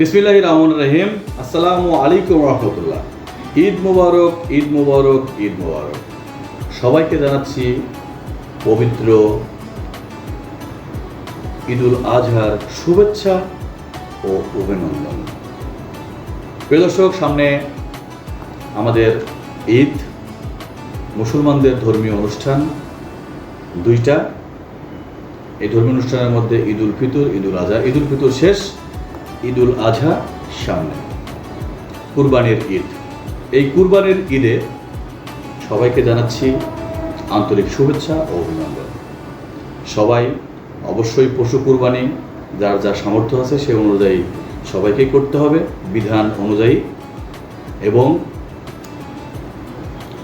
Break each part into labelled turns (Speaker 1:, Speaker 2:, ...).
Speaker 1: বিসমিল্লাহ রহমান রহিম আসসালামু আলাইকুম রহমতুল্লাহ। ঈদ মুবারক ঈদ মুবারক ঈদ মুবারক। সবাইকে জানাচ্ছি পবিত্র ঈদুল আজহার শুভেচ্ছা ও অভিনন্দন। প্রিয় দর্শক, সামনে আমাদের ঈদ, মুসলমানদের ধর্মীয় অনুষ্ঠান দুইটা। এই ধর্মীয় অনুষ্ঠানের মধ্যে ঈদুল ফিতর, ঈদুল আজহা। ঈদ উল ফিতর শেষ ঈদ উল আজহা সামনে। কুরবানির ঈদ। এই কুরবানির ঈদে সবাইকে জানাচ্ছি আন্তরিক শুভেচ্ছা ও অভিনন্দন। সবাই অবশ্যই পশু কুরবানি, যার যার সামর্থ্য আছে সে অনুযায়ী সবাইকেই করতে হবে, বিধান অনুযায়ী। এবং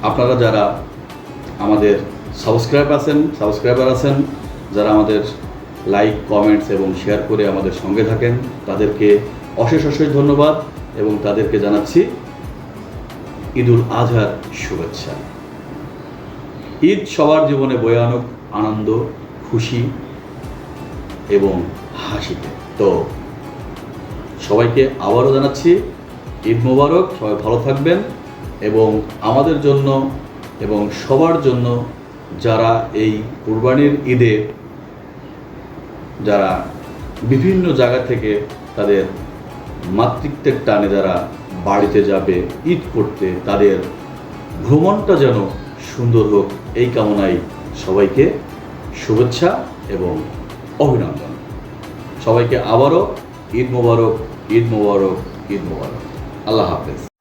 Speaker 1: আপনারা যারা আমাদের সাবস্ক্রাইব আছেন, সাবস্ক্রাইবার আছেন, যারা আমাদের লাইক, কমেন্টস এবং শেয়ার করে আমাদের সঙ্গে থাকেন। তাদেরকে অশেষ অশেষ ধন্যবাদ এবং তাদেরকে জানাচ্ছি ঈদুল আজহার শুভেচ্ছা। ঈদ সবার জীবনে বয়ে আনুক আনন্দ, খুশি এবং হাসিতে। তো সবাইকে আবারও জানাচ্ছি, ঈদ মোবারক, সবাই ভালো থাকবেন এবং আমাদের জন্য এবং সবার জন্য যারা এই কুরবানির ঈদে যারা বিভিন্ন জায়গা থেকে তাদের মাতৃত্বের টানে যারা বাড়িতে যাবে, ঈদ করতে, তাদের ভ্রমণটা যেন সুন্দর হোক, এই কামনায় সবাইকে শুভেচ্ছা এবং অভিনন্দন। সবাইকে আবারও ঈদ মোবারক ঈদ মোবারক ঈদ মোবারক। আল্লাহ হাফেজ।